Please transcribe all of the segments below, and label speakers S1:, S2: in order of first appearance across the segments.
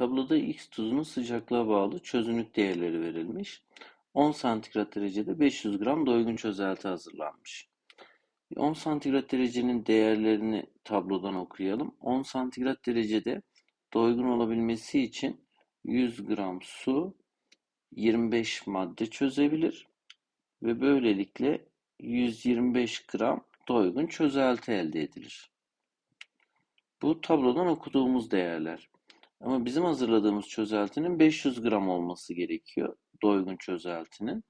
S1: Tabloda X tuzunun sıcaklığa bağlı çözünürlük değerleri verilmiş. 10 santigrat derecede 500 gram doygun çözelti hazırlanmış. 10 santigrat derecenin değerlerini tablodan okuyalım. 10 santigrat derecede doygun olabilmesi için 100 gram su 25 madde çözebilir ve böylelikle 125 gram doygun çözelti elde edilir. Bu tablodan okuduğumuz değerler. Ama bizim hazırladığımız çözeltinin 500 gram olması gerekiyor. Doygun çözeltinin.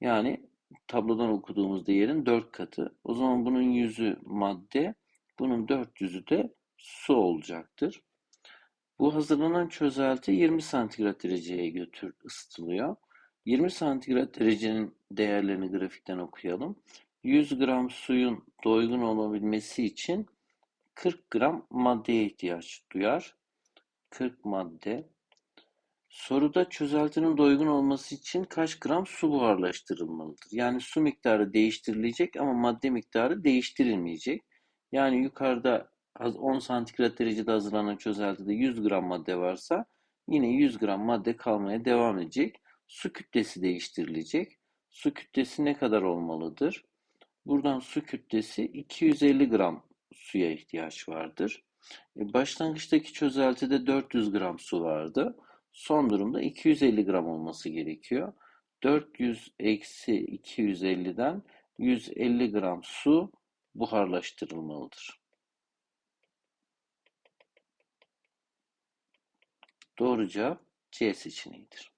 S1: Yani tablodan okuduğumuz değerin 4 katı. O zaman bunun 100'ü madde, bunun 400'ü de su olacaktır. Bu hazırlanan çözelti 20 santigrat dereceye götür ısıtılıyor. 20 santigrat derecenin değerlerini grafikten okuyalım. 100 gram suyun doygun olabilmesi için 40 gram maddeye ihtiyaç duyar. 40 madde. Soruda çözeltinin doygun olması için kaç gram su buharlaştırılmalıdır? Yani su miktarı değiştirilecek ama madde miktarı değiştirilmeyecek. Yani yukarıda 10 santigrat derecede hazırlanan çözeltide 100 gram madde varsa yine 100 gram madde kalmaya devam edecek. Su kütlesi değiştirilecek. Su kütlesi ne kadar olmalıdır? Buradan su kütlesi 250 gram suya ihtiyaç vardır. E, başlangıçtaki çözeltide 400 gram su vardı. Son durumda 250 gram olması gerekiyor. 400 eksi 250'den 150 gram su buharlaştırılmalıdır. Doğru cevap C seçeneğidir.